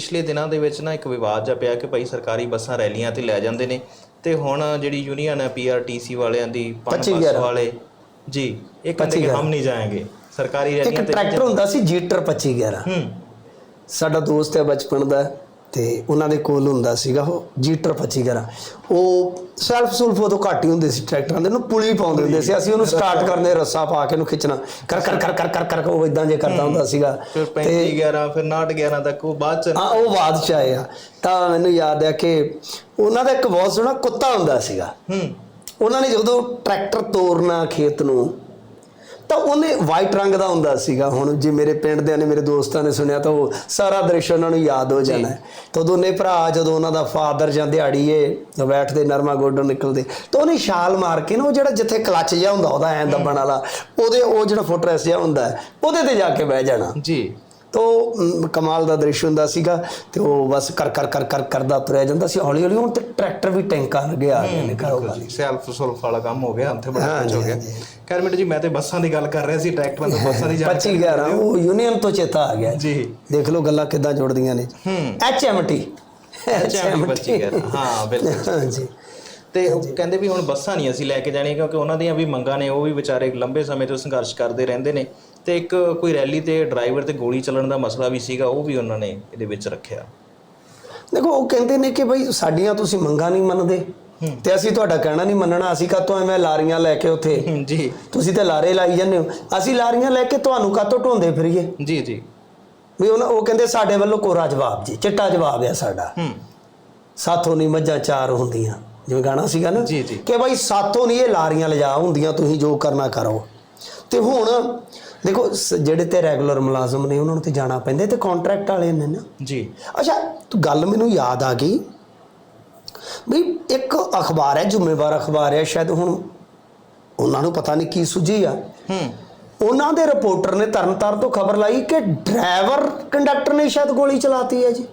ਪਿਛਲੇ ਦਿਨਾਂ ਦੇ ਵਿੱਚ ਨਾ ਇੱਕ ਵਿਵਾਦ ਜਿਹਾ ਪਿਆ ਕਿ ਭਾਈ ਸਰਕਾਰੀ ਬੱਸਾਂ ਰੈਲੀਆਂ ਤੇ ਲੈ ਜਾਂਦੇ ਨੇ ਤੇ ਹੁਣ ਜਿਹੜੀ ਯੂਨੀਅਨ ਹੈ ਪੀਆਰਟੀਸੀ ਵਾਲਿਆਂ ਦੀ ਪੱਚੀ ਬੱਸ। ਵਾਲੇ ਜੀ ਇਹ ਕਹਿੰਦੇ ਕਿ। ਹਮ ਨਹੀਂ ਜਾਏंगे ਸਰਕਾਰੀ ਇੱਕ ਰੈਲੀਆਂ ਤੇ ਟਰੈਕਟਰ ਹੁੰਦਾ ਸੀ ਜੀਟਰ 2511 ਹੂੰ ਸਾਡਾ ਦੋਸਤ ਹੈ ਬਚਪਨ ਦਾ ਤੇ ਉਹਨਾਂ ਦੇ ਕੋਲ ਹੁੰਦਾ ਸੀਗਾ ਉਹ ਜੀਟਰ 2511 ਉਹ ਸੈਲਫ ਸੁਲਫ ਉਦੋਂ ਘੱਟ ਹੀ ਹੁੰਦੇ ਸੀ ਟਰੈਕਟਰਾਂ ਦੇ ਨੂੰ ਪੁਲੀ ਪਾਉਂਦੇ ਹੁੰਦੇ ਸੀ। ਅਸੀਂ ਉਹਨੂੰ ਸਟਾਰਟ ਕਰਨੇ ਰੱਸਾ ਪਾ ਕੇ ਉਹਨੂੰ ਖਿੱਚਣਾ। ਕਰ ਕਰ ਕਰ ਕਰ ਕਰ ਕਰ ਉਹ ਇਦਾਂ ਜੇ ਕਰਦਾ ਹੁੰਦਾ ਸੀਗਾ। ਫਿਰ 35 11 ਫਿਰ 59 11 ਤੱਕ ਉਹ ਬਾਅਦ ਚ ਹਾਂ ਉਹ ਬਾਅਦ ਚ ਆਏ ਆ। ਤਾਂ ਮੈਨੂੰ ਯਾਦ ਹੈ ਕਿ ਉਹਨਾਂ ਦਾ ਇੱਕ ਬਹੁਤ ਸੋਹਣਾ ਕੁੱਤਾ ਹੁੰਦਾ ਸੀਗਾ। ਹੂੰ। ਉਹਨਾਂ ਨੇ ਜਦੋਂ ਟਰੈਕਟਰ ਤੋਰਨਾ ਖੇਤ ਨੂੰ ਤਾਂ ਉਹਨੇ ਵਾਈਟ ਰੰਗ ਦਾ ਹੁੰਦਾ ਸੀਗਾ। ਹੁਣ ਜੇ ਮੇਰੇ ਪਿੰਡ ਦੇ ਨੇ ਮੇਰੇ ਦੋਸਤਾਂ ਨੇ ਸੁਣਿਆ ਤਾਂ ਉਹ ਸਾਰਾ ਦ੍ਰਿਸ਼ ਉਹਨਾਂ ਨੂੰ ਯਾਦ ਹੋ ਜਾਣਾ। ਤਾਂ ਦੋਨੇ ਭਰਾ ਜਦੋਂ ਉਹਨਾਂ ਦਾ ਫਾਦਰ ਜਾਂ ਦਿਹਾੜੀਏ ਬੈਠਦੇ ਨਰਮਾ ਗੋਡੋਂ ਨਿਕਲਦੇ। ਤਾਂ ਉਹਨੇ ਛਾਲ ਮਾਰ ਕੇ ਨਾ ਉਹ ਜਿਹੜਾ ਜਿੱਥੇ ਕਲੱਚ ਜਿਹਾ ਹੁੰਦਾ ਉਹਦਾ ਐਂ ਦੱਬਣ ਵਾਲਾ ਉਹਦੇ ਉਹ ਜਿਹੜਾ ਫੁੱਟਰੈਸ ਜਿਹਾ ਹੁੰਦਾ ਉਹਦੇ ਤੇ ਜਾ ਕੇ ਬਹਿ ਜਾਣਾ। ਜੀ। ਤੋ ਕਮਾਲ ਦਾ ਦ੍ਰਿਸ਼ ਹੁੰਦਾ ਸੀਗਾ ਤੇ ਉਹ ਬਸ ਕਰ ਕਰ ਕਰ ਕਰ ਕਰਦਾ ਤੁਰਿਆ ਜਾਂਦਾ ਸੀ। ਹੌਲੀ ਹੌਲੀ ਹੁਣ ਤੇ ਟਰੈਕਟਰ ਵੀ ਟੈਂਕਾਂ ਲੱਗੇ ਆ ਗਏ ਨੇ ਘਰ। ਸੈਲਫ ਸੁਲਫ ਵਾਲਾ ਕੰਮ ਹੋ ਗਿਆ ਉੱਥੇ ਬੜਾ ਕੁਝ ਹੋ ਗਿਆ। ਹਾਂਜੀ। ਖੈਰ ਮਿੰਟ ਜੀ ਮੈਂ ਤੇ ਬੱਸਾਂ ਦੀ ਗੱਲ ਕਰ ਰਿਹਾ ਸੀ ਟਰੈਕਟਰਾਂ ਤੋਂ ਬੱਸਾਂ ਦੀ 25 11 ਉਹ ਯੂਨੀਅਨ ਤੋਂ ਚੇਤਾ ਆ ਗਿਆ। ਜੀ। ਦੇਖ ਲਓ ਗੱਲਾਂ ਕਿੱਦਾਂ ਜੁੜਦੀਆਂ ਨੇ। ਐਚਐਮਟੀ HMT 25 11 ਹਾਂ ਬਿਲਕੁਲ ਹਾਂਜੀ ਤੇ ਉਹ ਕਹਿੰਦੇ ਵੀ ਹੁਣ ਬੱਸਾਂ ਨਹੀਂ ਅਸੀਂ ਲੈ ਕੇ ਜਾਣੀਆਂ ਕਿਉਂਕਿ ਉਹਨਾਂ ਦੀਆਂ ਵੀ ਮੰਗਾਂ ਨੇ ਉਹ ਵੀ ਵਿਚਾਰੇ ਲੰਬੇ ਸਮੇਂ ਤੋਂ ਸੰਘਰਸ਼ ਕਰਦੇ ਰਹਿੰਦੇ ਨੇ। ਤੇ ਇੱਕ ਕੋਈ ਰੈਲੀ ਤੇ ਡਰਾਈਵਰ ਤੇ ਗੋਲੀ ਚੱਲਣ ਦਾ ਮਸਲਾ ਵੀ ਸੀਗਾ ਉਹ ਵੀ ਉਹਨਾਂ ਨੇ ਇਹਦੇ ਵਿੱਚ ਰੱਖਿਆ। ਦੇਖੋ ਉਹ ਕਹਿੰਦੇ ਨੇ ਕਿ ਭਾਈ ਸਾਡੀਆਂ ਤੁਸੀਂ ਮੰਗਾਂ ਨਹੀਂ ਮੰਨਦੇ ਤੇ ਅਸੀਂ ਤੁਹਾਡਾ ਕਹਿਣਾ ਨਹੀਂ ਮੰਨਣਾ ਅਸੀਂ ਕਾਹਤੋਂ ਐਵੇਂ ਲਾਰੀਆਂ ਲੈ ਕੇ ਉੱਥੇ? ਜੀ। ਤੁਸੀਂ ਤੇ ਲਾਰੇ ਲਾਈ ਜਾਂਦੇ ਹੋ। ਅਸੀਂ ਲਾਰੀਆਂ ਲੈ ਕੇ ਤੁਹਾਨੂੰ ਕਾਹਤੋਂ ਢੋਂਦੇ ਫਿਰੀਏ? ਜੀ ਜੀ। ਵੀ ਉਹਨਾਂ ਉਹ ਕਹਿੰਦੇ ਸਾਡੇ ਵੱਲੋਂ ਕੋਰਾ ਜਵਾਬ ਜੀ ਚਿੱਟਾ ਜਵਾਬ ਆ ਸਾਡਾ। ਹੂੰ। ਸਾਥੋਂ ਨਹੀਂ ਮੱਝਾਂ ਚਾਰ ਹੁੰਦੀਆਂ। ਜਿਵੇਂ ਗਾਣਾ ਸੀਗਾ ਨਾ ਜੀ, ਜੀ। ਕਿ ਭਾਈ ਸਾਥੋਂ ਨਹੀਂ ਇਹ ਲਾਰੀਆਂ ਲਿਜਾ ਹੁੰਦੀਆਂ ਤੁਸੀਂ ਜੋ ਕਰਨਾ ਕਰੋ। ਤੇ ਹੁਣ ਦੇਖੋ ਸ- ਜਿਹੜੇ ਤੇ ਰੈਗੂਲਰ ਮੁਲਾਜ਼ਮ ਨੇ ਉਹਨਾਂ ਨੂੰ ਤੇ ਜਾਣਾ ਪੈਂਦਾ ਤੇ ਕੰਟਰੈਕਟ ਵਾਲੇ ਨੇ ਨਾ। ਜੀ। ਅੱਛਾ ਤੂੰ ਗੱਲ ਮੈਨੂੰ ਯਾਦ ਆ ਗਈ। ਵੀ ਇੱਕ ਅਖਬਾਰ ਹੈ ਜ਼ਿੰਮੇਵਾਰ ਅਖਬਾਰ ਹੈ ਸ਼ਾਇਦ ਹੁਣ ਉਹਨਾਂ ਨੂੰ ਪਤਾ ਨਹੀਂ ਕੀ ਸੁਝੀ ਆ। ਹੂੰ। ਉਹਨਾਂ ਦੇ ਰਿਪੋਰਟਰ ਨੇ ਤਰਨਤਾਰਨ ਤੋਂ ਖਬਰ ਲਾਈ ਕਿ ਡਰਾਈਵਰ ਕੰਡਕਟਰ ਨੇ ਸ਼ਾਇਦ ਗੋਲੀ ਚਲਾਤੀ ਹੈ ਜੀ।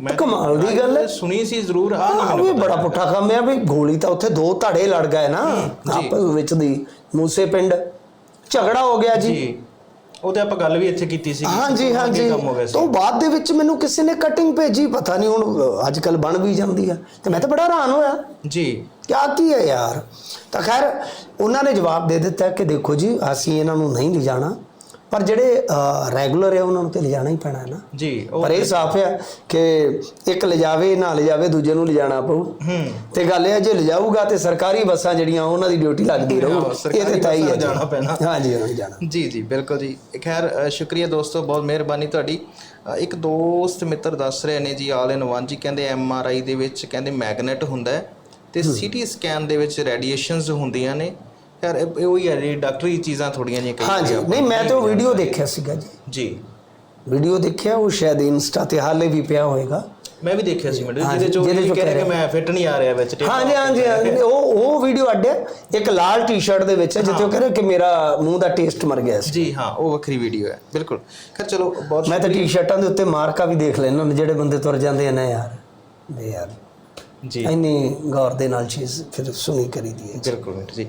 ਮੈਂ ਕਮਾਲ ਦੀ ਗੱਲ ਹੈ। ਸੁਣੀ ਸੀ ਜ਼ਰੂਰ ਆ ਨਹੀਂ ਹਾਂ ਮੈਨੂੰ ਬੜਾ ਪੁੱਠਾ ਕੰਮ ਹੈ ਵੀ ਗੋਲੀ ਤਾਂ ਉੱਥੇ ਦੋ ਧੜੇ ਲੜ ਗਏ ਨਾ ਆਪਸ ਵਿੱਚ ਦੀ। ਮੂਸੇ ਪਿੰਡ ਝਗੜਾ ਹੋ ਗਿਆ ਜੀ। ਉਹ ਤੇ ਆਪਾਂ ਗੱਲ ਵੀ ਇੱਥੇ ਕੀਤੀ ਸੀ ਹਾਂਜੀ ਹਾਂਜੀ। ਹੋ ਤੋਂ ਬਾਅਦ ਦੇ ਵਿੱਚ ਮੈਨੂੰ ਕਿਸੇ ਨੇ ਕਟਿੰਗ ਭੇਜੀ ਪਤਾ ਨਹੀਂ ਹੁਣ ਅੱਜ ਕੱਲ ਬਣ ਵੀ ਜਾਂਦੀ ਆ। ਤੇ ਮੈਂ ਤਾਂ ਬੜਾ ਹੈਰਾਨ ਹੋਇਆ। ਜੀ। ਕਿਆ ਕੀ ਹੈ ਯਾਰ? ਤਾਂ ਖੈਰ ਉਹਨਾਂ ਨੇ ਜਵਾਬ ਦੇ ਦਿੱਤਾ ਕਿ ਦੇਖੋ ਜੀ ਅਸੀਂ ਇਹਨਾਂ ਨੂੰ ਨਹੀਂ ਲਿਜਾਣਾ। ਪਰ ਜਿਹੜੇ ਰੈਗੂਲਰ ਹੈ ਉਹਨਾਂ ਨੂੰ ਤੇ ਲਿਜਾਣਾ ਹੀ ਪੈਣਾ ਹੈ ਨਾ। ਜੀ ਪਰ ਇਹ ਸਾਫ਼ ਹੈ ਕਿ ਇੱਕ ਲਿਜਾਵੇ ਨਾ ਲਿਜਾਵੇ ਦੂਜੇ ਨੂੰ ਲਿਜਾਣਾ ਪਊ। ਹੂੰ। ਤੇ ਗੱਲ ਇਹ ਹੈ ਜੇ ਲਿਜਾਊਗਾ ਤੇ ਸਰਕਾਰੀ ਬੱਸਾਂ ਜਿਹੜੀਆਂ ਉਹਨਾਂ ਦੀ ਡਿਊਟੀ ਲੱਗਦੀ ਰਹੂ। ਹਾਂ, ਇਹ ਤੇ ਤੈਅ ਹੀ ਹੈ। ਜਾਣਾ ਪੈਣਾ। ਹਾਂਜੀ ਉਹਨਾਂ ਨੂੰ ਜਾਣਾ। ਜੀ ਜੀ ਬਿਲਕੁਲ ਜੀ। ਖੈਰ ਸ਼ੁਕਰੀਆ ਦੋਸਤੋ ਬਹੁਤ ਮਿਹਰਬਾਨੀ ਤੁਹਾਡੀ। ਇੱਕ ਦੋਸਤ ਮਿੱਤਰ ਦੱਸ ਰਹੇ ਨੇ ਜੀ ਆਲ ਇਨ ਵਨ ਜੀ ਕਹਿੰਦੇ ਐਮ ਆਰ ਆਈ ਦੇ ਵਿੱਚ ਕਹਿੰਦੇ ਮੈਗਨੇਟ ਹੁੰਦਾ ਹੈ। ਤੇ ਸੀਟੀ ਸਕੈਨ ਦੇ ਵਿੱਚ ਰੇਡੀਏਸ਼ਨਸ ਹੁੰਦੀਆਂ ਨੇ। ਖੈਰ ਇਹ ਉਹੀ ਹੈ ਜੀ ਡਾਕਟਰੀ ਚੀਜ਼ਾਂ ਥੋੜੀਆਂ ਜਿਹੀਆਂ ਕਈ ਹਾਂਜੀ। ਨਹੀਂ ਮੈਂ ਤੇ ਉਹ ਵੀਡੀਓ ਦੇਖਿਆ ਸੀਗਾ ਜੀ। ਜੀ। ਵੀਡੀਓ ਦੇਖਿਆ ਉਹ ਸ਼ਾਇਦ ਇੰਸਟਾ ਤੇ ਹਾਲੇ ਵੀ ਪਿਆ ਹੋਏਗਾ। ਮੈਂ ਵੀ ਦੇਖਿਆ ਸੀ ਮੈਡਮ ਜਿਹਦੇ ਚੋਂ ਕਹਿ ਰਹੇ ਕਹਿ ਕਿ ਮੈਂ ਫਿੱਟ ਨਹੀਂ ਆ ਰਿਹਾ ਵਿੱਚ ਟਿਪ ਹਾਂਜੀ ਹਾਂਜੀ ਉਹ ਉਹ ਵੀਡੀਓ ਅੱਡ ਇੱਕ ਲਾਲ ਟੀ-ਸ਼ਰਟ ਦੇ ਵਿੱਚ ਜਿੱਥੇ ਉਹ ਕਹਿੰਦੇ ਕਿ ਮੇਰਾ ਮੂੰਹ ਦਾ ਟੇਸਟ ਮਰ ਗਿਆ ਸੀ। ਜੀ ਹਾਂ ਉਹ ਵੱਖਰੀ ਵੀਡੀਓ ਹੈ। ਬਿਲਕੁਲ। ਖੈਰ ਚਲੋ ਬਹੁਤ ਮੈਂ ਤਾਂ ਟੀ-ਸ਼ਰਟਾਂ ਦੇ ਉੱਤੇ ਮਾਰਕਾ ਵੀ ਦੇਖ ਲੈਣਾ ਨੇ ਜਿਹੜੇ ਬੰਦੇ ਤੁਰ ਜਾਂਦੇ ਨਾ ਯਾਰ। ਵੀ ਯਾਰ। ਜੀ। ਇੰਨੀ ਗੌਰ ਦੇ ਨਾਲ ਚੀਜ਼ ਫਿਰ ਸੁਣੀ ਕਰੀਦੀ ਹੈ। ਬਿਲਕੁਲ ਜੀ।